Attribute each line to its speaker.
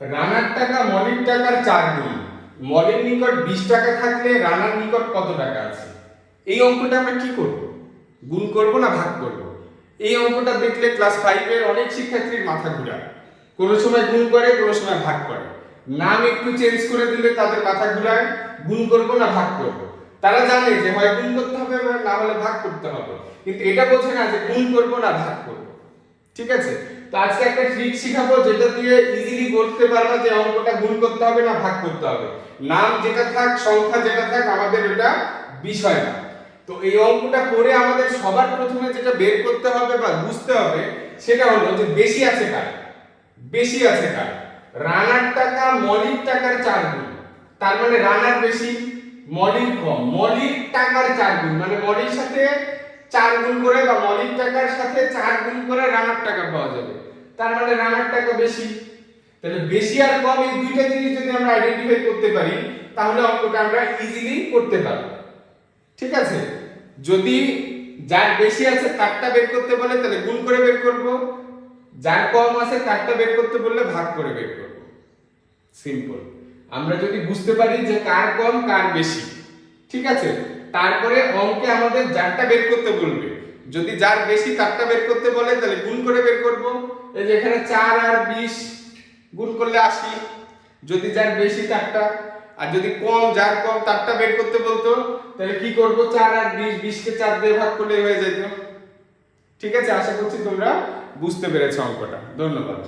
Speaker 1: রানার টাকা মলির টাকার গুণ মলের নিকট বিশ টাকা থাকলে রানার নিকট কত টাকা আছে? এই অঙ্কটা আমরা কি করব? গুণ করব না ভাগ করব? এই অঙ্কটা দেখলে ক্লাস ফাইভের অনেক শিক্ষার্থীর মাথা ঘুরায় কোনো সময় গুণ করে, কোনো সময় ভাগ করে। নাম একটু চেঞ্জ করে দিলে তাদের মাথা ঘুরায়। গুণ করব না ভাগ করব? তারা জানে যে হয় গুণ করতে হবে, না হলে ভাগ করতে হবে। কিন্তু এটা বোঝে না যে গুণ করব না ভাগ করব। ঠিক আছে? তো আজকে একটা ট্রিক শিখাবো যেটা দিয়ে ইজিলি বলতে পারবা যে অঙ্কটা গুণ করতে হবে না ভাগ করতে হবে। নাম যেটা থাক, সংখ্যা যেটা থাক, আমাদের এটা বিষয় না। তো এই অঙ্কটা করে আমাদের সবার প্রথমে যেটা বের করতে হবে বা বুঝতে হবে, সেটা হলো যে বেশি আছে কার? বেশি আছে কার? রানার টাকা, মলির টাকার চার গুণ। তার মানে রানার বেশি, মলির কম। মলির টাকার চার গুণ। মানে মলির সাথে চার গুণ করে বা মলির টাকার সাথে চার গুণ করে রানার টাকা পাওয়া যাবে। তার মানে রানার টাকা বেশি। তাহলে বেশি আর কম এই দুইটা জিনিস যদি আমরা আইডেন্টিফাই করতে পারি, তাহলে অঙ্কটা আমরা ইজিলি করতে পারব। ঠিক আছে? যদি যার বেশি আছে তারটা বের করতে বলে, তাহলে গুণ করে বের করব। যার কম আছে তারটা বের করতে বললে ভাগ করে বের করব। সিম্পল আমরা যদি বুঝতে পারি যে কার কম, কার বেশি। ঠিক আছে? তারপরে অঙ্কে আমাদের যারটা বের করতে বলবে। যদি যার বেশি তারটা বের করতে বলে, তাহলে গুণ করে বের করব। এই যে এখানে 4 আর 20 গুণ করলে 80 যদি যার বেশি তারটা, আর যদি কম, যার কম তারটা বের করতে বলতো, তাহলে কি করব? 4 আর 20 20 কে 4 দিয়ে ভাগ করলে হয়ে যেত ঠিক আছে? আশা করছি তোমরা বুঝতে পেরেছ অঙ্কটা। ধন্যবাদ।